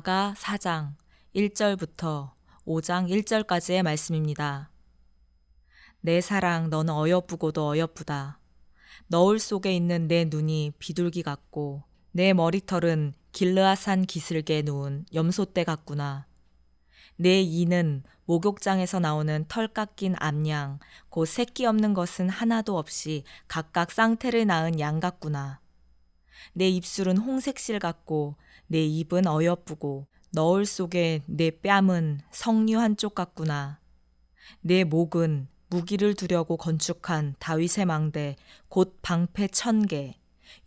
아가 4장 1절부터 5장 1절까지의 말씀입니다. 내 사랑 너는 어여쁘고도 어여쁘다. 너울 속에 있는 내 눈이 비둘기 같고 내 머리털은 길르아산 기슭에 누운 염소떼 같구나. 내 이는 목욕장에서 나오는 털 깎인 암양, 곧 새끼 없는 것은 하나도 없이 각각 쌍태를 낳은 양 같구나. 내 입술은 홍색실 같고 내 입은 어여쁘고 너울 속에 내 뺨은 석류 한쪽 같구나. 내 목은 무기를 두려고 건축한 다윗의 망대, 곧 방패 천 개,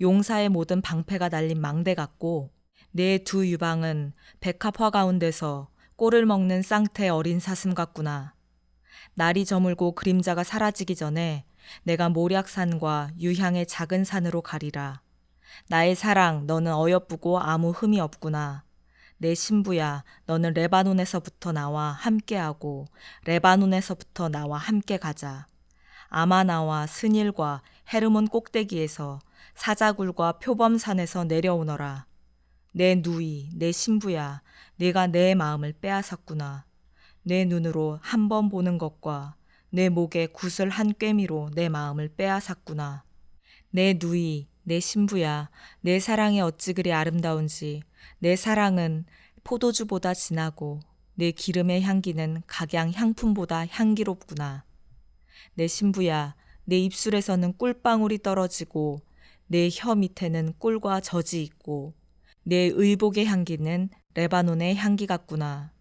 용사의 모든 방패가 달린 망대 같고, 내 두 유방은 백합화 가운데서 꼴을 먹는 쌍태 어린 사슴 같구나. 날이 저물고 그림자가 사라지기 전에 내가 모략산과 유향의 작은 산으로 가리라. 나의 사랑, 너는 어여쁘고 아무 흠이 없구나. 내 신부야, 너는 레바논에서부터 나와 함께하고 레바논에서부터 나와 함께 가자. 아마나와 스닐과 헤르몬 꼭대기에서 사자굴과 표범산에서 내려오너라. 내 누이, 내 신부야, 내가 내 마음을 빼앗았구나. 내 눈으로 한 번 보는 것과 내 목에 구슬 한 꿰미로 내 마음을 빼앗았구나. 내 누이, 내 신부야, 내 사랑이 어찌 그리 아름다운지, 내 사랑은 포도주보다 진하고, 내 기름의 향기는 각양 향품보다 향기롭구나. 내 신부야, 내 입술에서는 꿀방울이 떨어지고, 내 혀 밑에는 꿀과 젖이 있고, 내 의복의 향기는 레바논의 향기 같구나.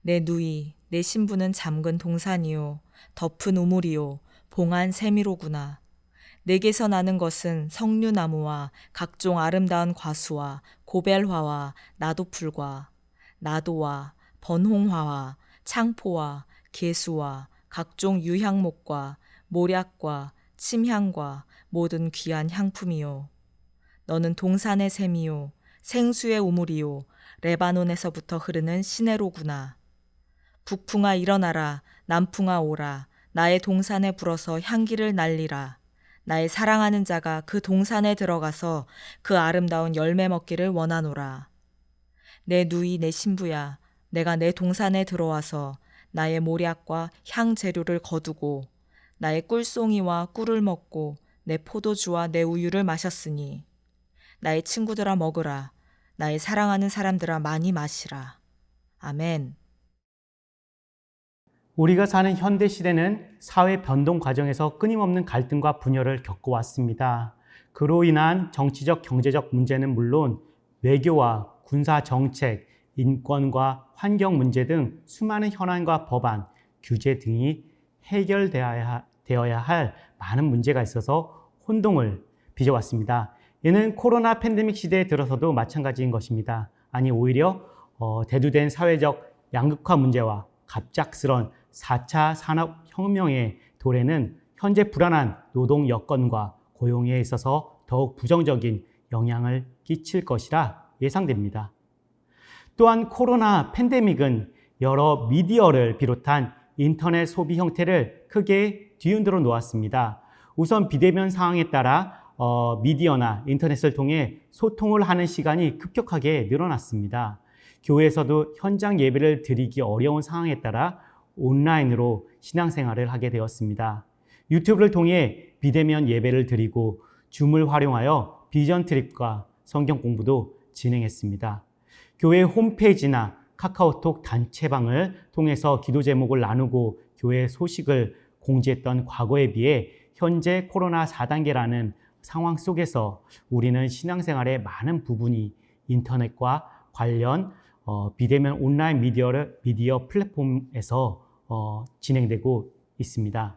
내 누이, 내 신부는 잠근 동산이요, 덮은 우물이요, 봉한 세미로구나. 내게서 나는 것은 석류나무와 각종 아름다운 과수와 고벨화와 나도풀과 나도와 번홍화와 창포와 개수와 각종 유향목과 모략과 침향과 모든 귀한 향품이요. 너는 동산의 샘이요, 생수의 우물이요, 레바논에서부터 흐르는 시내로구나. 북풍아 일어나라, 남풍아 오라, 나의 동산에 불어서 향기를 날리라. 나의 사랑하는 자가 그 동산에 들어가서 그 아름다운 열매 먹기를 원하노라. 내 누이 내 신부야, 내가 내 동산에 들어와서 나의 모략과 향 재료를 거두고 나의 꿀송이와 꿀을 먹고 내 포도주와 내 우유를 마셨으니 나의 친구들아 먹으라. 나의 사랑하는 사람들아 많이 마시라. 아멘. 우리가 사는 현대 시대는 사회 변동 과정에서 끊임없는 갈등과 분열을 겪어왔습니다. 그로 인한 정치적, 경제적 문제는 물론 외교와 군사 정책, 인권과 환경 문제 등 수많은 현안과 법안, 규제 등이 해결되어야 되어야 할 많은 문제가 있어서 혼동을 빚어왔습니다. 이는 코로나 팬데믹 시대에 들어서도 마찬가지인 것입니다. 아니 오히려 어, 대두된 사회적 양극화 문제와 갑작스런 4차 산업혁명의 도래는 현재 불안한 노동 여건과 고용에 있어서 더욱 부정적인 영향을 끼칠 것이라 예상됩니다. 또한 코로나 팬데믹은 여러 미디어를 비롯한 인터넷 소비 형태를 크게 뒤흔들어 놓았습니다. 우선 비대면 상황에 따라 어, 미디어나 인터넷을 통해 소통을 하는 시간이 급격하게 늘어났습니다. 교회에서도 현장 예배를 드리기 어려운 상황에 따라 온라인으로 신앙생활을 하게 되었습니다. 유튜브를 통해 비대면 예배를 드리고 줌을 활용하여 비전 트립과 성경 공부도 진행했습니다. 교회 홈페이지나 카카오톡 단체방을 통해서 기도 제목을 나누고 교회 소식을 공지했던 과거에 비해 현재 코로나 4단계라는 상황 속에서 우리는 신앙생활의 많은 부분이 인터넷과 관련 어, 비대면 온라인 미디어를, 미디어 플랫폼에서 어, 진행되고 있습니다.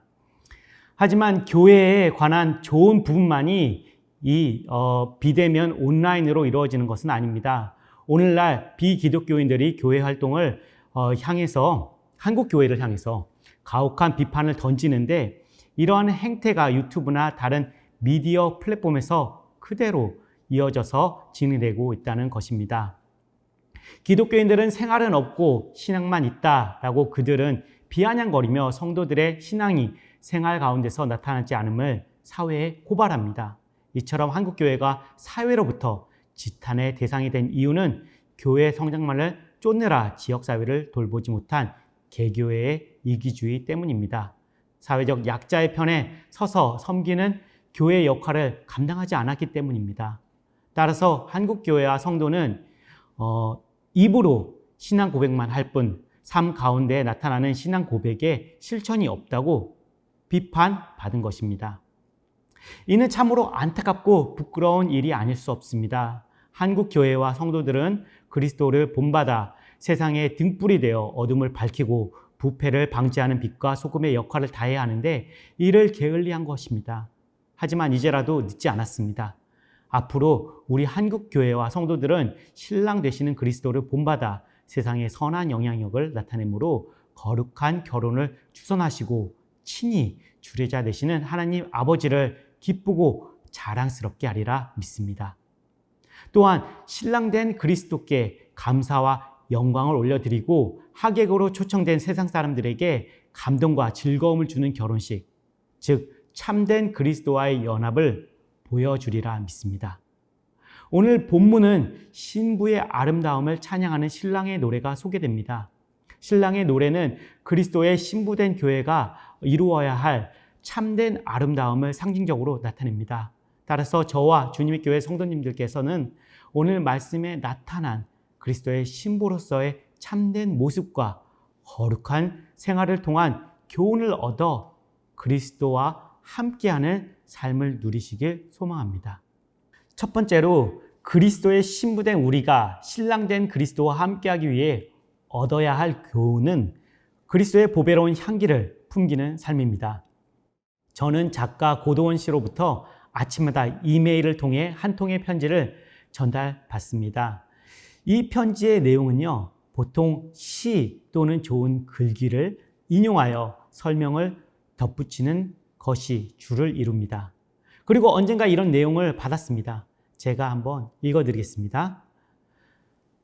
하지만 교회에 관한 좋은 부분만이 이 어, 비대면 온라인으로 이루어지는 것은 아닙니다. 오늘날 비기독교인들이 교회 활동을 어, 향해서 한국 교회를 향해서 가혹한 비판을 던지는데 이러한 행태가 유튜브나 다른 미디어 플랫폼에서 그대로 이어져서 진행되고 있다는 것입니다. 기독교인들은 생활은 없고 신앙만 있다라고 그들은 비아냥거리며 성도들의 신앙이 생활 가운데서 나타나지 않음을 사회에 고발합니다. 이처럼 한국교회가 사회로부터 지탄의 대상이 된 이유는 교회 성장만을 쫓느라 지역사회를 돌보지 못한 개교회의 이기주의 때문입니다. 사회적 약자의 편에 서서 섬기는 교회 역할을 감당하지 않았기 때문입니다. 따라서 한국 교회와 성도는 어, 입으로 신앙 고백만 할 뿐 삶 가운데 나타나는 신앙 고백에 실천이 없다고 비판받은 것입니다. 이는 참으로 안타깝고 부끄러운 일이 아닐 수 없습니다. 한국 교회와 성도들은 그리스도를 본받아 세상의 등불이 되어 어둠을 밝히고 부패를 방지하는 빛과 소금의 역할을 다해야 하는데 이를 게을리한 것입니다. 하지만 이제라도 늦지 않았습니다. 앞으로 우리 한국 교회와 성도들은 신랑 되시는 그리스도를 본받아 세상에 선한 영향력을 나타내므로 거룩한 결혼을 추선하시고 친히 주례자 되시는 하나님 아버지를 기쁘고 자랑스럽게 하리라 믿습니다. 또한 신랑된 그리스도께 감사와 영광을 올려드리고 하객으로 초청된 세상 사람들에게 감동과 즐거움을 주는 결혼식, 즉 참된 그리스도와의 연합을 보여주리라 믿습니다. 오늘 본문은 신부의 아름다움을 찬양하는 신랑의 노래가 소개됩니다. 신랑의 노래는 그리스도의 신부된 교회가 이루어야 할 참된 아름다움을 상징적으로 나타냅니다. 따라서 저와 주님의 교회 성도님들께서는 오늘 말씀에 나타난 그리스도의 신부로서의 참된 모습과 거룩한 생활을 통한 교훈을 얻어 그리스도와 함께하는 삶을 누리시길 소망합니다. 첫 번째로 그리스도의 신부된 우리가 신랑된 그리스도와 함께하기 위해 얻어야 할 교훈은 그리스도의 보배로운 향기를 풍기는 삶입니다. 저는 작가 고도원 씨로부터 아침마다 이메일을 통해 한 통의 편지를 전달받습니다. 이 편지의 내용은요, 보통 시 또는 좋은 글귀를 인용하여 설명을 덧붙이는 것이 주를 이룹니다. 그리고 언젠가 이런 내용을 받았습니다. 제가 한번 읽어드리겠습니다.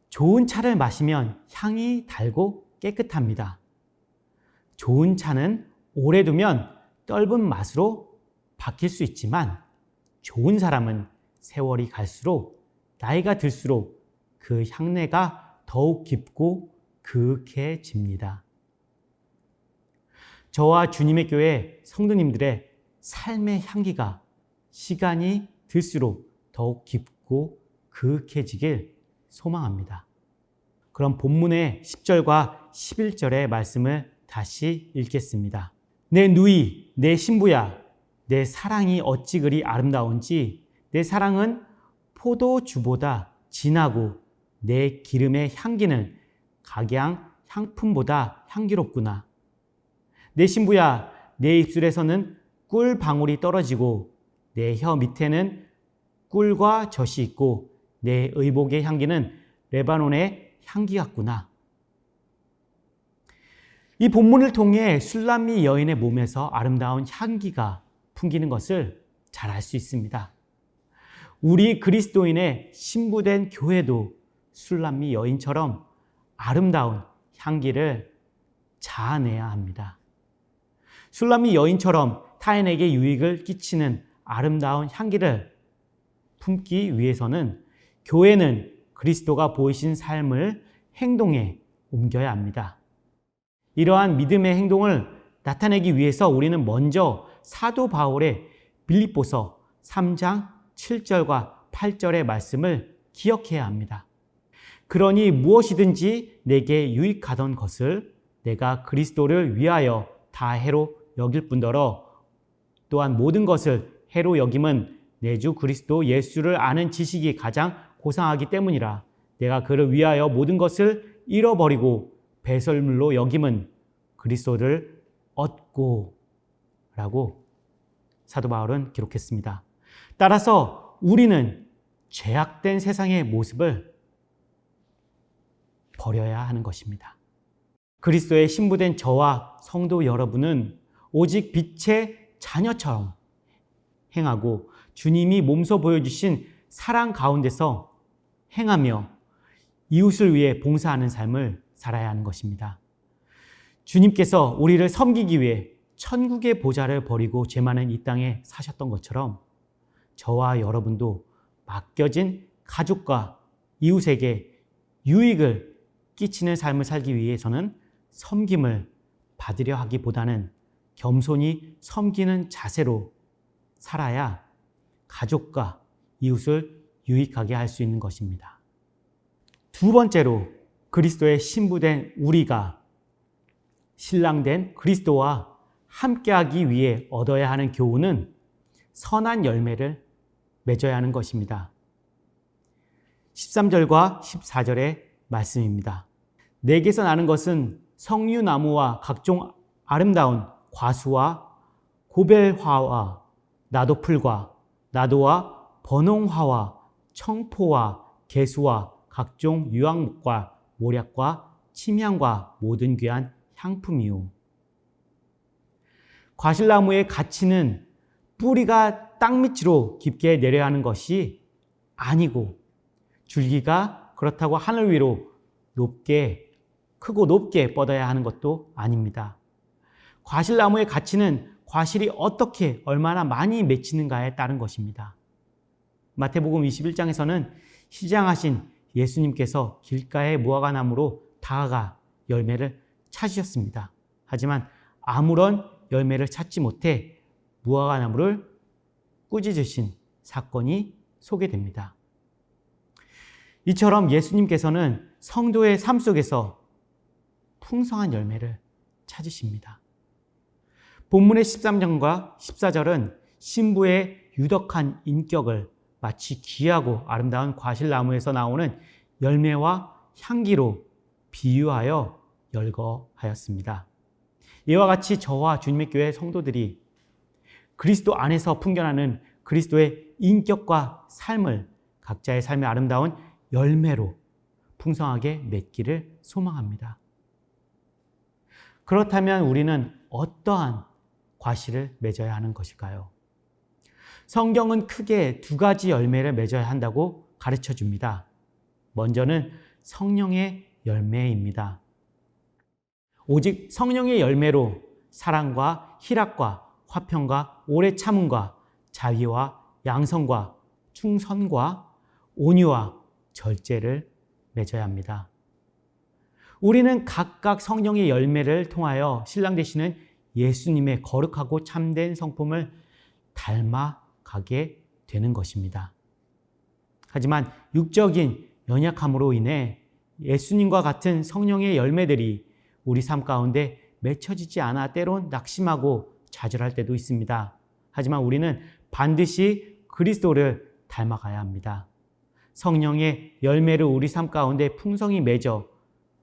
좋은 차를 마시면 향이 달고 깨끗합니다. 좋은 차는 오래 두면 떫은 맛으로 바뀔 수 있지만 좋은 사람은 세월이 갈수록 나이가 들수록 그 향내가 더욱 깊고 그윽해집니다. 저와 주님의 교회 성도님들의 삶의 향기가 시간이 들수록 더욱 깊고 그윽해지길 소망합니다. 그럼 본문의 10절과 11절의 말씀을 다시 읽겠습니다. 내 누이, 내 신부야, 내 사랑이 어찌 그리 아름다운지 내 사랑은 포도주보다 진하고 내 기름의 향기는 각양 향품보다 향기롭구나. 내 신부야, 내 입술에서는 꿀 방울이 떨어지고 내 혀 밑에는 꿀과 젖이 있고 내 의복의 향기는 레바논의 향기 같구나. 이 본문을 통해 술람미 여인의 몸에서 아름다운 향기가 풍기는 것을 잘 알 수 있습니다. 우리 그리스도인의 신부된 교회도 술람미 여인처럼 아름다운 향기를 자아내야 합니다. 술람미 여인처럼 타인에게 유익을 끼치는 아름다운 향기를 품기 위해서는 교회는 그리스도가 보이신 삶을 행동에 옮겨야 합니다. 이러한 믿음의 행동을 나타내기 위해서 우리는 먼저 사도 바울의 빌립보서 3장 7절과 8절의 말씀을 기억해야 합니다. 그러니 무엇이든지 내게 유익하던 것을 내가 그리스도를 위하여 다 해로 여길 뿐더러 또한 모든 것을 해로 여김은 내주 그리스도 예수를 아는 지식이 가장 고상하기 때문이라 내가 그를 위하여 모든 것을 잃어버리고 배설물로 여김은 그리스도를 얻고 라고 사도 바울은 기록했습니다. 따라서 우리는 죄악된 세상의 모습을 버려야 하는 것입니다. 그리스도의 신부된 저와 성도 여러분은 오직 빛의 자녀처럼 행하고 주님이 몸소 보여주신 사랑 가운데서 행하며 이웃을 위해 봉사하는 삶을 살아야 하는 것입니다. 주님께서 우리를 섬기기 위해 천국의 보좌를 버리고 죄 많은 이 땅에 사셨던 것처럼 저와 여러분도 맡겨진 가족과 이웃에게 유익을 끼치는 삶을 살기 위해서는 섬김을 받으려 하기보다는 겸손히 섬기는 자세로 살아야 가족과 이웃을 유익하게 할 수 있는 것입니다. 두 번째로 그리스도의 신부된 우리가 신랑된 그리스도와 함께하기 위해 얻어야 하는 교훈은 선한 열매를 맺어야 하는 것입니다. 13절과 14절의 말씀입니다. 내게서 나는 것은 성류나무와 각종 아름다운 과수와 고벨화와 나도풀과 나도와 번홍화와 청포와 개수와 각종 유황목과 모략과 침향과 모든 귀한 향품이요. 과실나무의 가치는 뿌리가 땅 밑으로 깊게 내려야 하는 것이 아니고 줄기가 그렇다고 하늘 위로 높게 크고 높게 뻗어야 하는 것도 아닙니다. 과실나무의 가치는 과실이 어떻게 얼마나 많이 맺히는가에 따른 것입니다. 마태복음 21장에서는 시장하신 예수님께서 길가의 무화과 나무로 다가가 열매를 찾으셨습니다. 하지만 아무런 열매를 찾지 못해 무화과 나무를 꾸짖으신 사건이 소개됩니다. 이처럼 예수님께서는 성도의 삶 속에서 풍성한 열매를 찾으십니다. 본문의 13절과 14절은 신부의 유덕한 인격을 마치 귀하고 아름다운 과실나무에서 나오는 열매와 향기로 비유하여 열거하였습니다. 이와 같이 저와 주님의 교회 성도들이 그리스도 안에서 풍겨나는 그리스도의 인격과 삶을 각자의 삶의 아름다운 열매로 풍성하게 맺기를 소망합니다. 그렇다면 우리는 어떠한 과실을 맺어야 하는 것일까요? 성경은 크게 두 가지 열매를 맺어야 한다고 가르쳐 줍니다. 먼저는 성령의 열매입니다. 오직 성령의 열매로 사랑과 희락과 화평과 오래 참음과 자비와 양성과 충선과 온유와 절제를 맺어야 합니다. 우리는 각각 성령의 열매를 통하여 신랑 되시는 예수님의 거룩하고 참된 성품을 닮아가게 되는 것입니다. 하지만 육적인 연약함으로 인해 예수님과 같은 성령의 열매들이 우리 삶 가운데 맺혀지지 않아 때론 낙심하고 좌절할 때도 있습니다. 하지만 우리는 반드시 그리스도를 닮아가야 합니다. 성령의 열매를 우리 삶 가운데 풍성히 맺어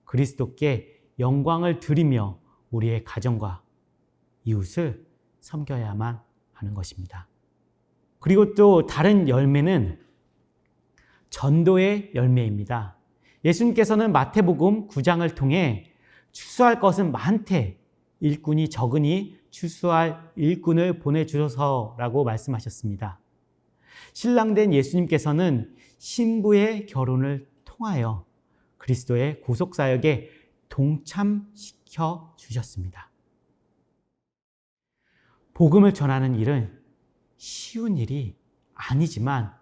그리스도께 영광을 드리며 우리의 가정과 이웃을 섬겨야만 하는 것입니다. 그리고 또 다른 열매는 전도의 열매입니다. 예수님께서는 마태복음 9장을 통해 추수할 것은 많되 일꾼이 적으니 추수할 일꾼을 보내주셔서라고 말씀하셨습니다. 신랑된 예수님께서는 신부의 결혼을 통하여 그리스도의 구속사역에 동참시켜 주셨습니다. 복음을 전하는 일은 쉬운 일이 아니지만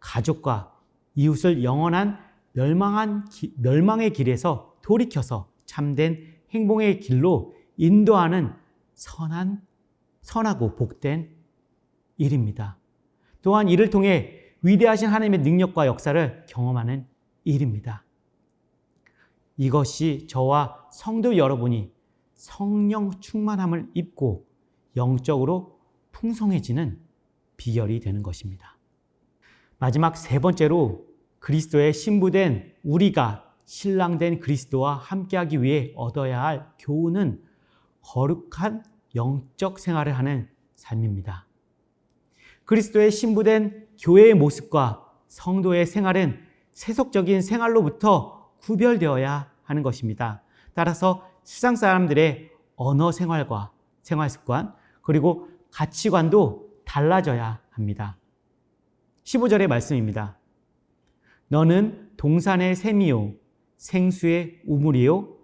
가족과 이웃을 영원한 멸망한 기, 멸망의 길에서 돌이켜서 참된 행복의 길로 인도하는 선한 선하고 복된 일입니다. 또한 이를 통해 위대하신 하나님의 능력과 역사를 경험하는 일입니다. 이것이 저와 성도 여러분이 성령 충만함을 입고 영적으로 풍성해지는 비결이 되는 것입니다. 마지막 세 번째로 그리스도의 신부된 우리가 신랑된 그리스도와 함께하기 위해 얻어야 할 교훈은 거룩한 영적 생활을 하는 삶입니다. 그리스도의 신부된 교회의 모습과 성도의 생활은 세속적인 생활로부터 구별되어야 하는 것입니다. 따라서 세상 사람들의 언어 생활과 생활 습관, 그리고 가치관도 달라져야 합니다. 15절의 말씀입니다. 너는 동산의 샘이요, 생수의 우물이요,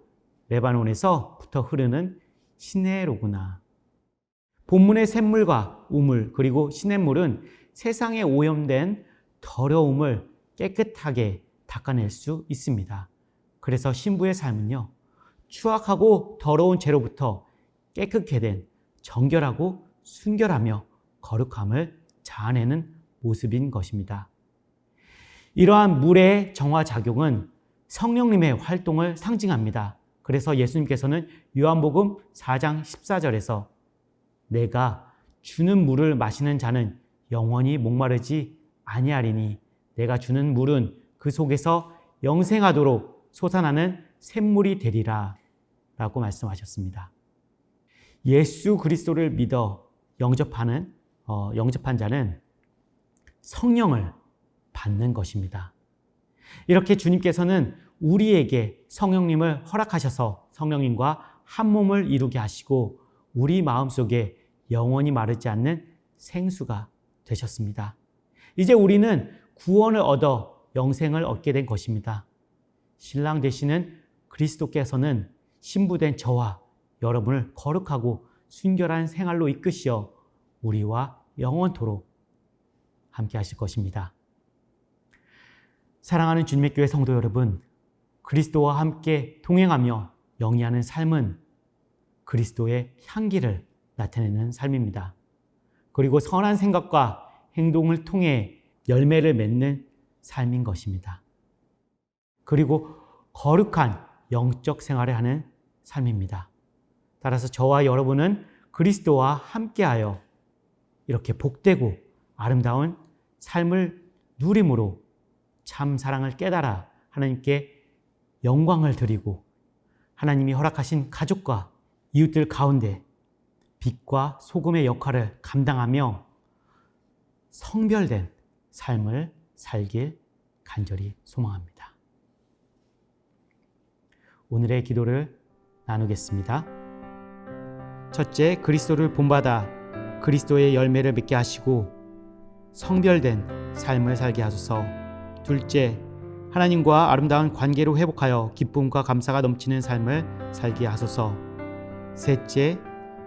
레바논에서부터 흐르는 시내로구나. 본문의 샘물과 우물, 그리고 시냇물은 세상에 오염된 더러움을 깨끗하게 닦아낼 수 있습니다. 그래서 신부의 삶은요, 추악하고 더러운 죄로부터 깨끗게 된 정결하고 순결하며 거룩함을 자아내는 모습인 것입니다. 이러한 물의 정화 작용은 성령님의 활동을 상징합니다. 그래서 예수님께서는 요한복음 4장 14절에서 내가 주는 물을 마시는 자는 영원히 목마르지 아니하리니 내가 주는 물은 그 속에서 영생하도록 솟아나는 샘물이 되리라 라고 말씀하셨습니다. 예수 그리스도를 믿어 영접하는 어, 영접한 자는 성령을 받는 것입니다. 이렇게 주님께서는 우리에게 성령님을 허락하셔서 성령님과 한 몸을 이루게 하시고 우리 마음속에 영원히 마르지 않는 생수가 되셨습니다. 이제 우리는 구원을 얻어 영생을 얻게 된 것입니다. 신랑 되시는 그리스도께서는 신부된 저와 여러분을 거룩하고 순결한 생활로 이끄시어 우리와 영원토록 함께 하실 것입니다. 사랑하는 주님의 교회 성도 여러분, 그리스도와 함께 동행하며 영위하는 삶은 그리스도의 향기를 나타내는 삶입니다. 그리고 선한 생각과 행동을 통해 열매를 맺는 삶인 것입니다. 그리고 거룩한 영적 생활을 하는 삶입니다. 따라서 저와 여러분은 그리스도와 함께하여 이렇게 복되고 아름다운 삶을 누림으로 참 사랑을 깨달아 하나님께 영광을 드리고 하나님이 허락하신 가족과 이웃들 가운데 빛과 소금의 역할을 감당하며 성별된 삶을 살길 간절히 소망합니다. 오늘의 기도를 나누겠습니다. 첫째, 그리스도를 본받아 그리스도의 열매를 맺게 하시고 성별된 삶을 살게 하소서. 둘째, 하나님과 아름다운 관계로 회복하여 기쁨과 감사가 넘치는 삶을 살게 하소서. 셋째,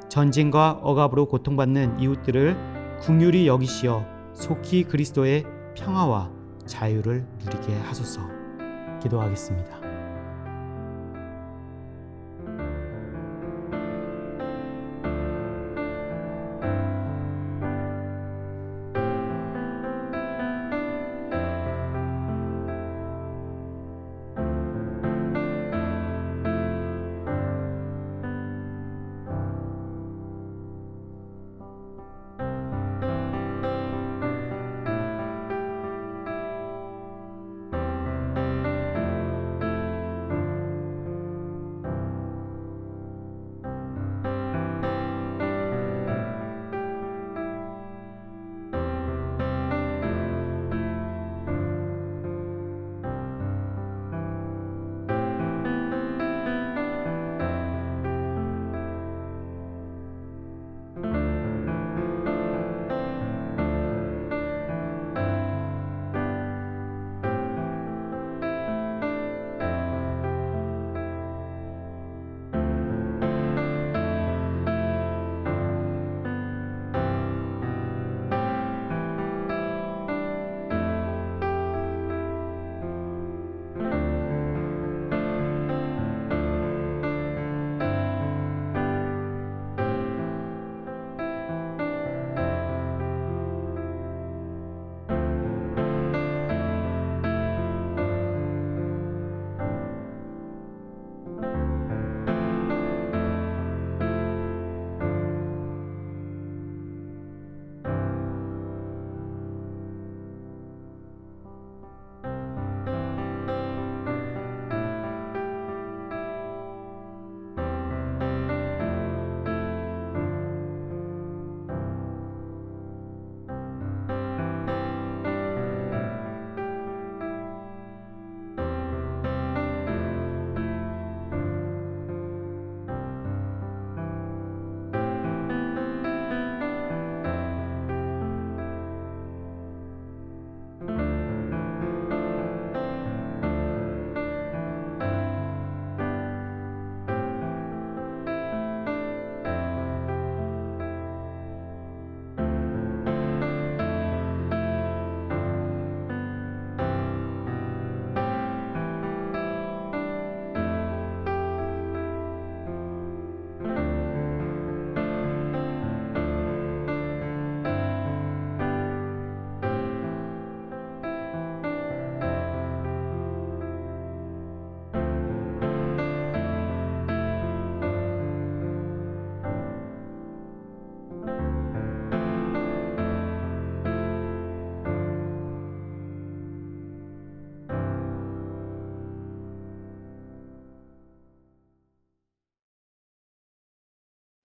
전쟁과 억압으로 고통받는 이웃들을 국률이 여기시어 속히 그리스도의 평화와 자유를 누리게 하소서. 기도하겠습니다.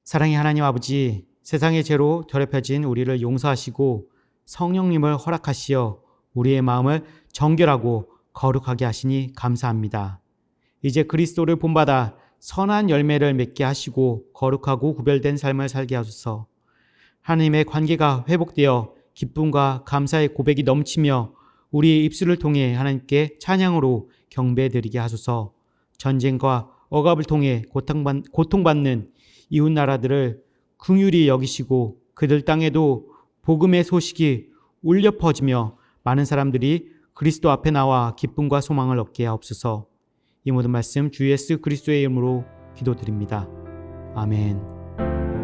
사랑의 하나님 아버지, 세상의 죄로 더럽혀진 우리를 용서하시고 성령님을 허락하시어 우리의 마음을 정결하고 거룩하게 하시니 감사합니다. 이제 그리스도를 본받아 선한 열매를 맺게 하시고 거룩하고 구별된 삶을 살게 하소서. 하나님의 관계가 회복되어 기쁨과 감사의 고백이 넘치며 우리의 입술을 통해 하나님께 찬양으로 경배드리게 하소서. 전쟁과 억압을 통해 고통받- 고통받는 이웃 나라들을 긍휼히 여기시고 그들 땅에도 복음의 소식이 울려 퍼지며 많은 사람들이 그리스도 앞에 나와 기쁨과 소망을 얻게 하옵소서. 이 모든 말씀 주 예수 그리스도의 이름으로 기도드립니다. 아멘.